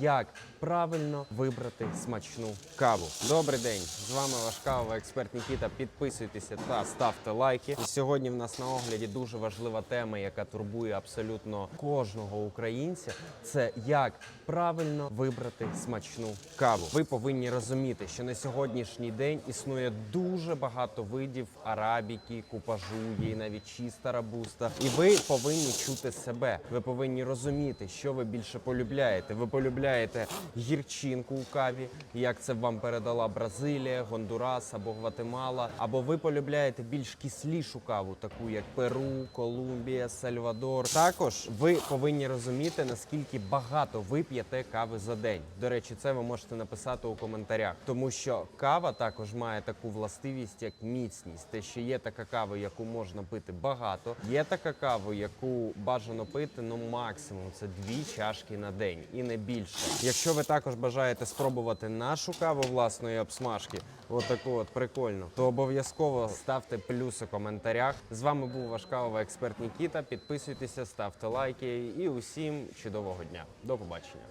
як правильно вибрати смачну каву. Добрий день! З вами ваш кавовий експерт Нікіта. Підписуйтеся та ставте лайки. І сьогодні в нас на огляді дуже важлива тема, яка турбує абсолютно кожного українця. Це як правильно вибрати смачну каву. Ви повинні розуміти, що на сьогоднішній день існує дуже багато видів арабіки, купажу, є навіть чиста рабуста. І ви повинні чути себе. Ви повинні розуміти, що ви більше полюбляєте. Ви полюбляєте гірчинку у каві, як це вам передала Бразилія, Гондурас або Гватемала, або ви полюбляєте більш кислішу каву, таку як Перу, Колумбія, Сальвадор. Також ви повинні розуміти, наскільки багато ви п'єте кави за день. До речі, це ви можете написати у коментарях, тому що кава також має таку властивість, як міцність. Те, що є така кава, яку можна пити багато, є така кава, яку бажано пити ну максимум це дві чашки на день і не більше. Якщо ви також бажаєте спробувати нашу каву власної обсмажки, отаку от прикольну, то обов'язково ставте плюс у коментарях. З вами був ваш кавовий експерт Нікіта. Підписуйтеся, ставте лайки і усім чудового дня. До побачення.